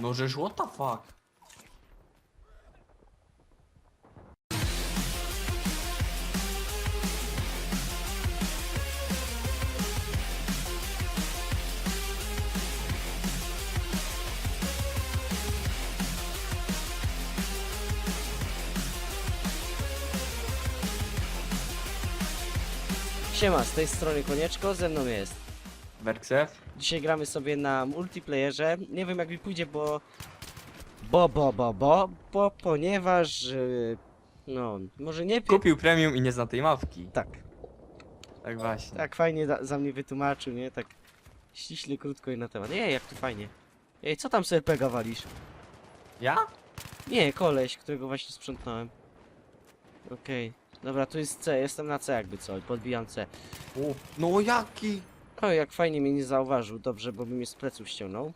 No żeż what the fuck? Siema, z tej strony Konieczko, ze mną jest. Werksew? Dzisiaj gramy sobie na multiplayerze. Nie wiem jak mi pójdzie, bo... Bo, bo, bo, bo, bo, ponieważ... yy, No, może nie... pi- Kupił premium i nie zna tej mapki. Tak, Tak właśnie. tak fajnie za, za mnie wytłumaczył, nie? Tak ściśle, krótko i na temat. Ej, jak tu fajnie. Ej, co tam sobie pega walisz? Ja? Nie, koleś, którego właśnie sprzątnąłem. Okej. Dobra, tu jest C, jestem na C jakby co, podbijam C. O, no jaki? O, jak fajnie mnie nie zauważył, dobrze, bo by mnie z pleców ściągnął.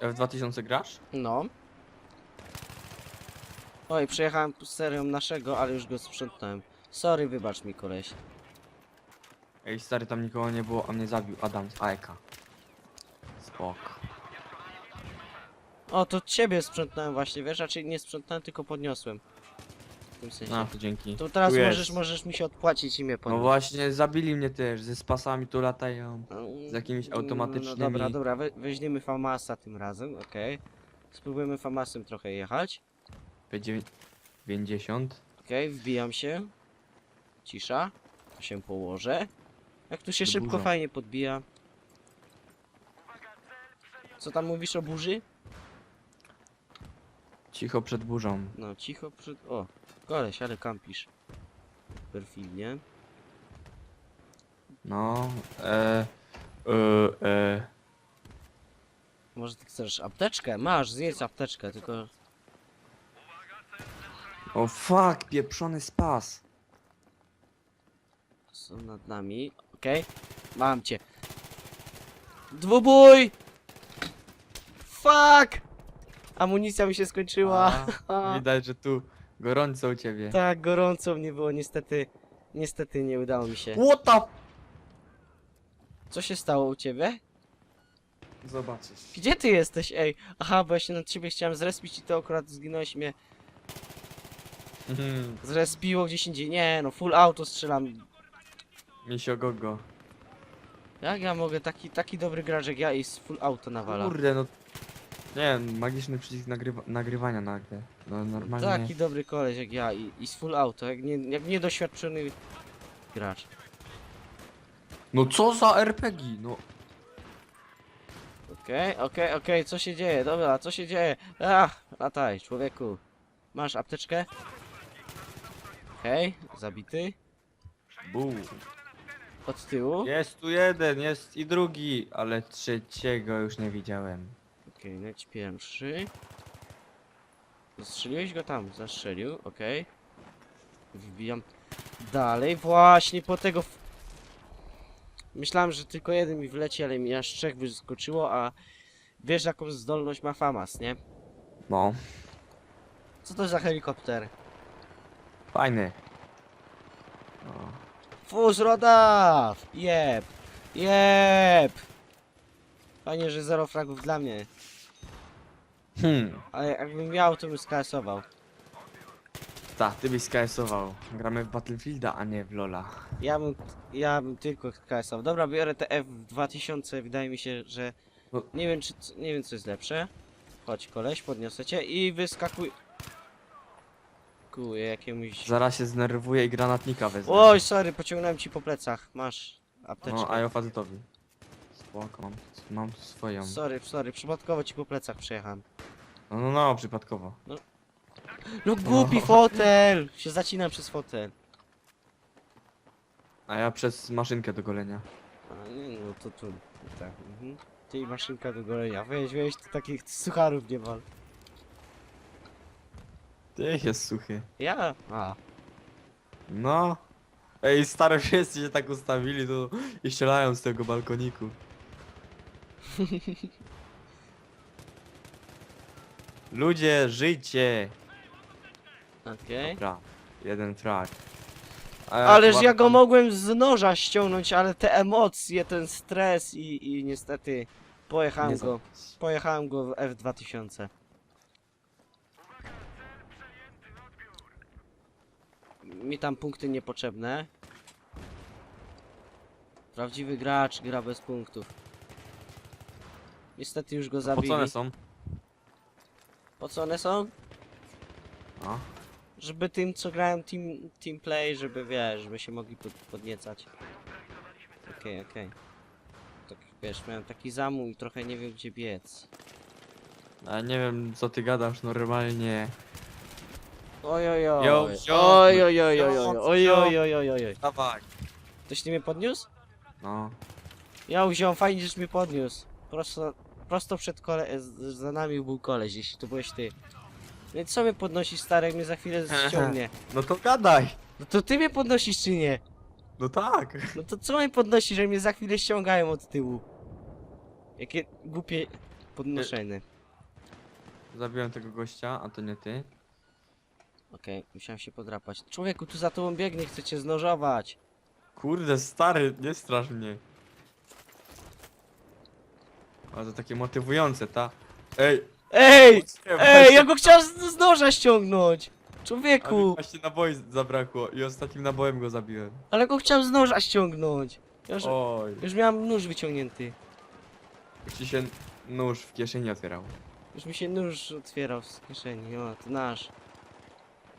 F2000 grasz? No. Oj, przejechałem serią naszego, ale już go sprzątnąłem. Sorry, wybacz mi koleś. Ej stary, tam nikogo nie było, a mnie zabił Adam z AEK. Spok. O, to ciebie sprzątnąłem właśnie, wiesz? Raczej nie sprzątnąłem, tylko podniosłem. W tym sensie. No to dzięki. To teraz Tu jest. możesz, możesz mi się odpłacić i mnie No podnieść. właśnie, zabili mnie też, ze spasami tu latają. No, z jakimiś No automatycznymi- dobra, dobra, we, weźmiemy Famasa tym razem, okej. Spróbujemy Famasem trochę jechać. P90. Okej, wbijam się. Cisza. Tu się położę. Jak tu się Do szybko, burza. fajnie podbija. Co tam mówisz o burzy? Cicho przed burzą. No, cicho przed... O, koleś, ale kampisz. Perfidnie. No, e, e, e. Może ty chcesz apteczkę? Masz, zjedz apteczkę, tylko... O fuck, pieprzony spas. Są nad nami. Okej. Mam cię. Dwubój! Fuck! Amunicja mi się skończyła. A, widać, że tu gorąco u ciebie. Tak, gorąco mnie było, niestety. Niestety nie udało mi się. What the... Co się stało u ciebie? Zobaczysz. Gdzie ty jesteś, ej? Aha, bo ja się nad ciebie chciałem zrespić i to akurat zginąłeś mnie. Zrespiło gdzieś indziej. Nie, no full auto strzelam. Misio gogo. Jak ja mogę taki, taki dobry gracz jak ja i z full auto nawala? Kurde, no... Nie magiczny przycisk nagrywa nagrywania nagle. No normalnie... Taki dobry koleś jak ja i, i z full auto, jak, nie, jak niedoświadczony gracz. No co za RPG, no... Okej, okej, okej, co się dzieje? Dobra, co się dzieje? Ach, lataj, człowieku. Masz apteczkę? Okej, zabity. Bu. Od tyłu. Jest tu jeden, jest i drugi, ale trzeciego już nie widziałem. Okej, leć pierwszy. Zastrzeliłeś go tam, zastrzelił, okej. Wbijam dalej, właśnie po tego... Myślałem, że tylko jeden mi wleci, ale mi aż trzech wyskoczyło, a wiesz jaką zdolność ma Famas, nie? No, Co to za helikopter? fajny. No. Fuz rodaw! Jeb! Jeb! Fajnie, że zero fragów dla mnie. Hmm, Ale jakbym miał, to bym skasował. tak, ty byś sksował. Gramy w Battlefielda, a nie w Lola. Ja bym, ja bym tylko KSał. Dobra, biorę te F2000, wydaje mi się, że... No. Nie wiem, czy, nie wiem, co jest lepsze. Chodź, koleś, podniosę cię i wyskakuj... Kuję jakiemuś... Zaraz się znerwuję i granatnika wezmę. Oj, sorry, pociągnąłem ci po plecach. Masz apteczkę. No, a ja facetowi. Spoko, mam, mam swoją. Sorry, sorry, przypadkowo ci po plecach przejechałem. No, no, no, przypadkowo. No głupi fotel! Się zacinam przez fotel. A ja przez maszynkę do golenia. A nie, no to tu, tak, mhm. Ty i maszynka do golenia. Weź, weź, ty takich sucharów nie wal. Ty jest suchy. Ja? A. No. Ej, stary, wszyscy się tak ustawili tu i strzelają z tego balkoniku. Ludzie, żyjcie! Okej. Dobra, jeden ja Ależ chyba ja go mogłem z noża ściągnąć, ale te emocje, ten stres i, i niestety Pojechałem Nie go. zabić. Pojechałem go w F2000. Mi tam punkty niepotrzebne. Prawdziwy gracz gra bez punktów. Niestety już go Po zabili. co one są? Po co one są? A, Żeby tym, co grają team, team play, żeby wiesz, żeby się mogli pod, podniecać. Okej, okej. Tak wiesz, miałem taki zamuł i trochę nie wiem gdzie biec. a nie wiem co ty gadasz normalnie. Oj oj oj. Yo. Dawaj. Ktoś ty mnie podniósł? No. Ja fajnie, żeś mnie podniósł. Prosto przed kole... za nami był koleś, jeśli to byłeś ty. I co mnie podnosisz stary, jak mnie za chwilę ściągnie? No to gadaj. No to ty mnie podnosisz czy nie? No tak. No to co mnie podnosisz, że mnie za chwilę ściągają od tyłu? Jakie głupie podnoszenie. Zabiłem tego gościa, a to nie ty. Okej, musiałem się podrapać. Człowieku, tu za tobą biegnie, chcę cię znożować. Kurde, stary, nie strasz mnie. To takie motywujące, ta. Ej! Ej! Ej, ja go chciałem z, z noża ściągnąć! A Człowieku! właśnie naboi zabrakło i ostatnim nabojem go zabiłem. Ale go chciałem z noża ściągnąć! Ja już, Oj, już miałem nóż wyciągnięty. już ci się nóż w kieszeni otwierał. Już mi się nóż otwierał z kieszeni, o, to nasz.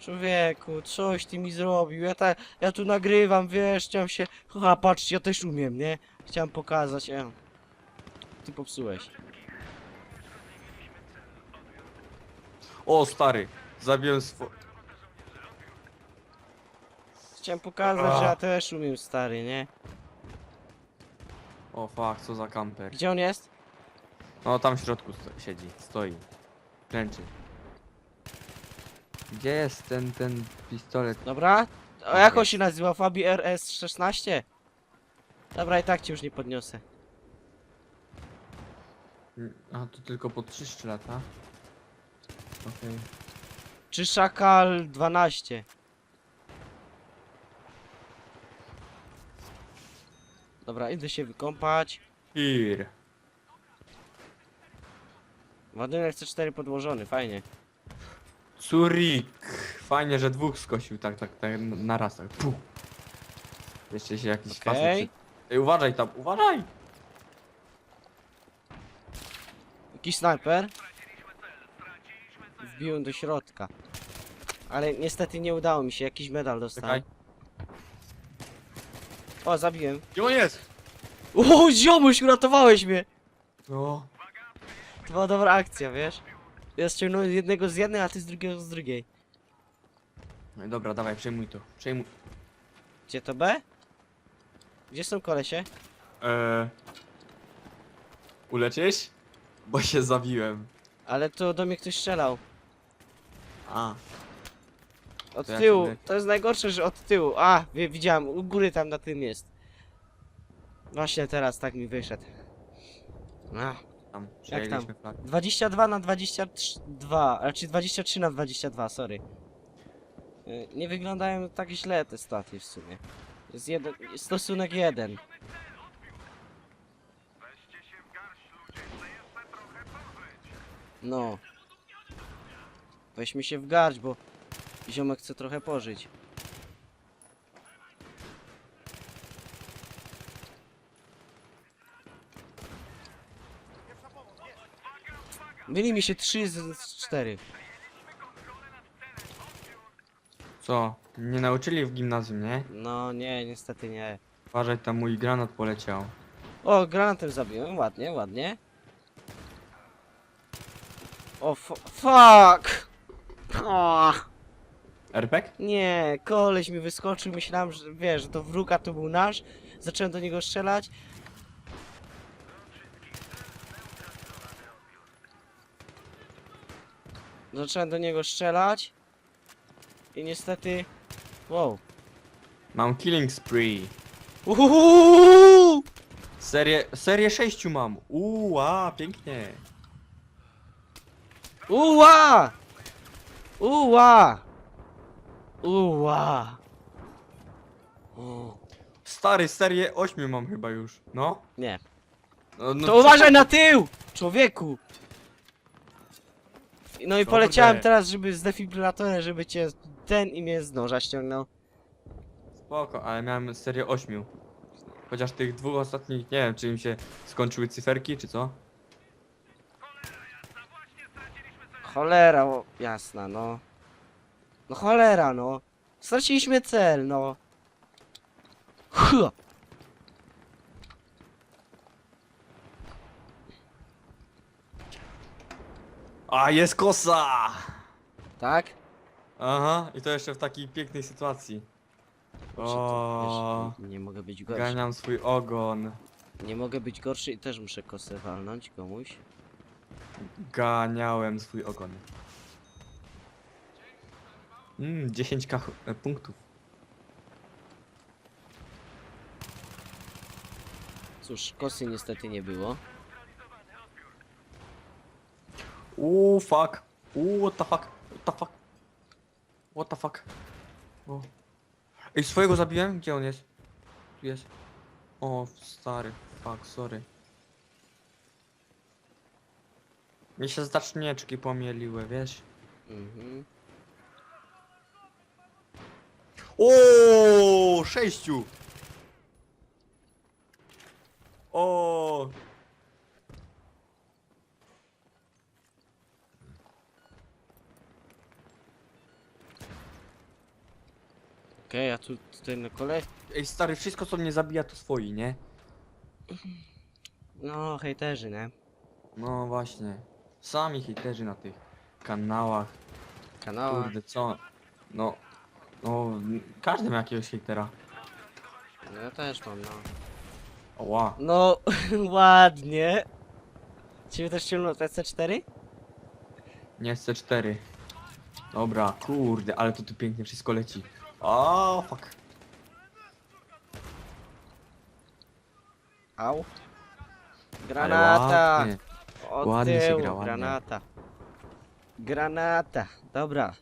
Człowieku, coś ty mi zrobił, ja, ta, ja tu nagrywam, wiesz, chciałem się... Haha, patrzcie, ja też umiem, nie? Chciałem pokazać, e. Ty popsułeś. O, stary, zabiłem swo... Chciałem pokazać, że ja też umiem, stary, nie? O, fuck, co za kamper. Gdzie on jest? No, tam w środku sto siedzi, stoi. Klęczy. Gdzie jest ten, ten pistolet? Dobra? A jak on się nazywa? Fabi RS-16? Dobra, i tak cię już nie podniosę. A, to tylko po 3 lata. Okej. Czy Szakal 12? Dobra, idę się wykąpać. Here. Ładunek C4 podłożony, fajnie. Curik. Fajnie, że dwóch skosił, tak, tak, tak, na raz, tak. Puh. Jeszcze się jakiś przy... Ej, uważaj tam, uważaj! Jakiś snajper. Wbiłem do środka. Ale niestety nie udało mi się, jakiś medal dostałem. Czekaj. O, zabiłem. Gdzie on jest? O, ziomuś, uratowałeś mnie! No. To była dobra akcja, wiesz? Ja ściągnąłem jednego z jednej, a ty z drugiego z drugiej. No i dobra, dawaj, przejmuj to. Przejmuj. Gdzie to B? Gdzie są kolesie? Eee... Uleczysz? Bo się zabiłem. Ale to do mnie ktoś strzelał. A. Od To ja tyłu. się- To jest najgorsze, że od tyłu. A, wie- widziałem, u góry tam na tym jest. Właśnie teraz tak mi wyszedł. A, Tam, przejęliśmy flagę. 22 na 22, znaczy 23 na 22, sorry. Y, Nie wyglądają tak źle te staty w sumie. Jest jeden, stosunek jeden. No. Weźmy się w garść, bo ziomek chce trochę pożyć. Myli mi się 3 z 4. Co? Nie nauczyli w gimnazjum, nie? No nie, niestety nie. Uważaj, tam mój granat poleciał. O, granatem zabiłem, ładnie, ładnie. O, fu- fuck! O, RPG? nie, koleś mi wyskoczył, myślałem, że wiesz, że to wróg, a to był nasz. Zacząłem do niego strzelać. Zacząłem do niego strzelać. I niestety... Wow. Mam killing spree. Uhuhu! Serię, serię 6 mam. Uła, pięknie. Uła! Uła! Uła! Stary, serię 8 mam chyba już. No? Nie. No, no To uważaj na tył! Człowieku! No i Kurde. poleciałem teraz, żeby z defibrylatorem, żeby cię ten i mnie z noża ściągnął. Spoko, ale miałem serię ośmiu. Chociaż tych dwóch ostatnich, nie wiem, czy im się skończyły cyferki, czy co? Cholera, o, jasna, no. No cholera, no. Straciliśmy cel, no. Huh. A, jest kosa! Tak? Aha, i to jeszcze w takiej pięknej sytuacji. O, wiesz, nie mogę być gorszy. ganiam swój ogon. Nie mogę być gorszy i też muszę kosę walnąć komuś. Ganiałem swój ogon. Mmm, 10 kach- e, punktów. Cóż, kosy niestety nie było. Uuu, fuck. Uuu, what the fuck. What the fuck. What the fuck. O. Ej, swojego zabiłem? Gdzie on jest? Tu jest. O, stary. Fuck, sorry. Mi się znacznieczki pomieliły, wiesz? Mhm. O, sześciu. O. Okej, a tu tutaj na kole. Ej, stary, wszystko co mnie zabija to swoi, nie? No, hejterzy, nie? No właśnie. Sami hejterzy na tych kanałach. Kanała. Kurde, co? No. No, każdy ma jakiegoś hejtera. No ja też mam, no. Oła. No, ładnie. Ciebie też ciągnął TC4? Nie, C4. Dobra, kurde, ale to tu pięknie wszystko leci. O, fuck. Au. Ale Granata! ładnie. Od ładnie się tyłu, gra, ładnie. granata. Granata. Dobra.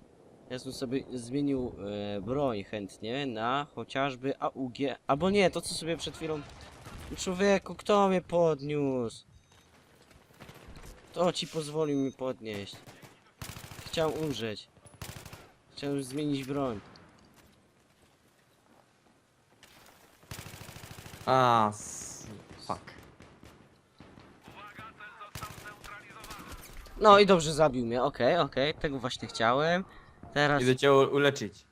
Ja bym sobie zmienił e, broń chętnie na chociażby AUG. Albo nie, to co sobie przed chwilą... Człowieku, kto mnie podniósł? Kto ci pozwolił mi podnieść? Chciałem umrzeć. Chciałem zmienić broń. A, s- fuck. No i dobrze zabił mnie, okej, okej, tego właśnie chciałem. Teraz, Idę cię u- uleczyć.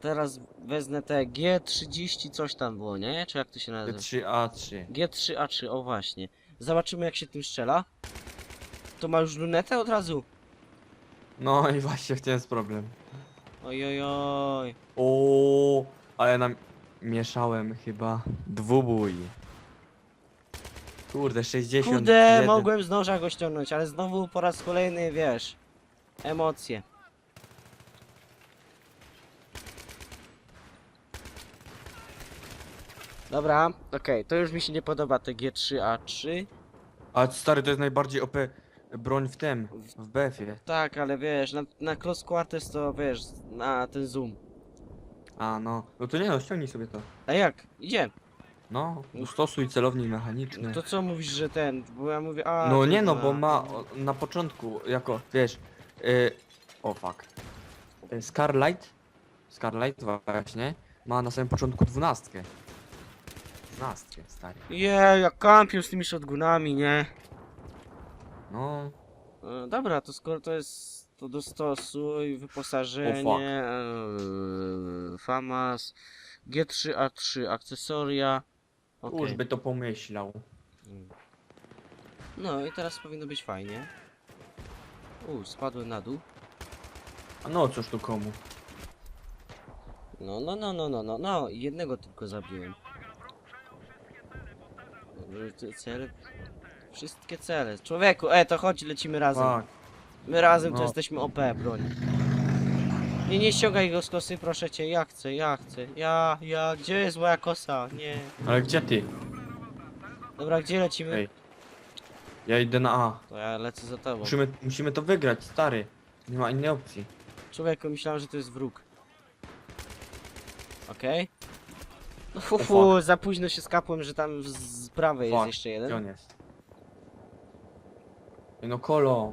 teraz wezmę te G30 coś tam było, nie? Czy jak to się nazywa? 3A3. G3A3, o właśnie. Zobaczymy jak się tym strzela. To ma już lunetę od razu? No i właśnie w tym jest problem. Ojojoj. O, ale nam mieszałem chyba dwubój. Kurde, 60. Kurde, mogłem z noża go ściągnąć, ale znowu po raz kolejny, wiesz, emocje. Dobra, okej, to już mi się nie podoba te G3A3. A stary, to jest najbardziej OP broń w tym, w BF-ie. Tak, ale wiesz, na, na cross quarters to wiesz, na ten zoom. A no, no to nie no, ściągnij sobie to. A jak? Idzie. No, stosuj celownik mechaniczny. No to co mówisz, że ten? Bo ja mówię, a. No nie no, bo ma o, na początku jako, wiesz, y, o fuck. Y, Scarlight, Scarlight właśnie, ma na samym początku dwunastkę. Dwunastkę, stary. Je, jak kampił z tymi shotgunami, nie? No, E, dobra, to skoro to jest. To dostosuj, wyposażenie, e, FAMAS, G3A3, akcesoria. Okej. już by to pomyślał. Mm. No i teraz powinno być fajnie. U, spadłem na dół. A no, cóż tu komu. No, no, no, no, no, no, no, jednego tylko zabiłem. Dobrze, te Cele... Wszystkie cele. Człowieku, e, to chodź, lecimy razem. Fuck. My razem to No. jesteśmy OP, broń. Nie, nie ściągaj go z kosy, proszę cię, ja chcę, ja chcę. Ja, ja, gdzie jest moja kosa? Nie. Ale gdzie ty? Dobra, gdzie lecimy? Ej. Ja idę na A. To ja lecę za tobą. Musimy, musimy to wygrać, stary. Nie ma innej opcji. Człowieku, myślałem, że to jest wróg. Okej. No fu, za późno się skapłem, że tam z z prawej jest Fuck, jeszcze Gdzie jeden. on jest? Ej, No kolo.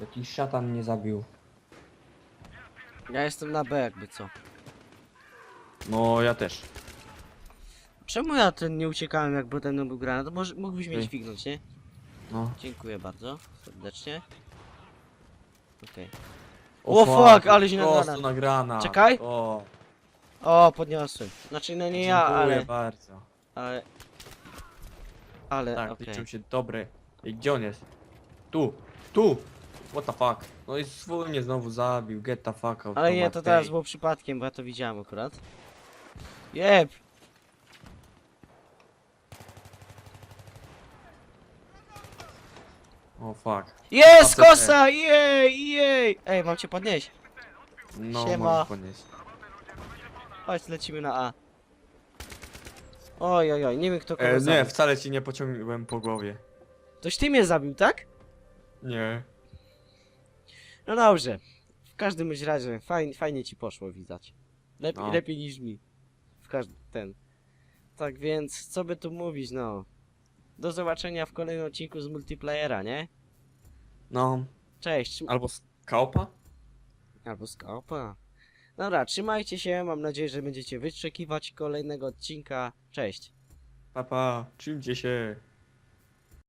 Jakiś szatan mnie zabił. Ja jestem na B jakby co. No ja też. Czemu ja ten nie uciekałem jak potem był granat? Może mógłbyś mnie Ej. dźwignąć, nie? No. Dziękuję bardzo, serdecznie. Okej. O, fuck, ale prosto nagrana. nagrana. Czekaj. O, O, podniosłem. Znaczy, no nie ja, dziękuję ale... bardzo. Ale... Ale, Tak, okej. liczył się dobry. Ej, gdzie on jest? Tu, tu! What the fuck? No i swój mnie znowu zabił, get the fuck out. Ale nie, to teraz było przypadkiem, bo ja to widziałem akurat. Jeb! O fuck. Jest, kosa! Jej, jej! Ej, mam cię podnieść. No, Siema. możesz podnieść. Chodź, lecimy na A. Oj, oj, oj, nie wiem kto kogo E, nie, zabił. wcale ci nie pociągnąłem po głowie. Toś ty mnie zabił, tak? Nie. No dobrze. W każdym bądź razie, fajnie, fajnie ci poszło, widać. Lepiej, No. lepiej niż mi. W każdym, ten. Tak więc, co by tu mówić, no. Do zobaczenia w kolejnym odcinku z multiplayera, nie? No. Cześć. Albo z kaupa? Albo skopa. Dobra, trzymajcie się, mam nadzieję, że będziecie wyczekiwać kolejnego odcinka. Cześć. Papa, czymcie się.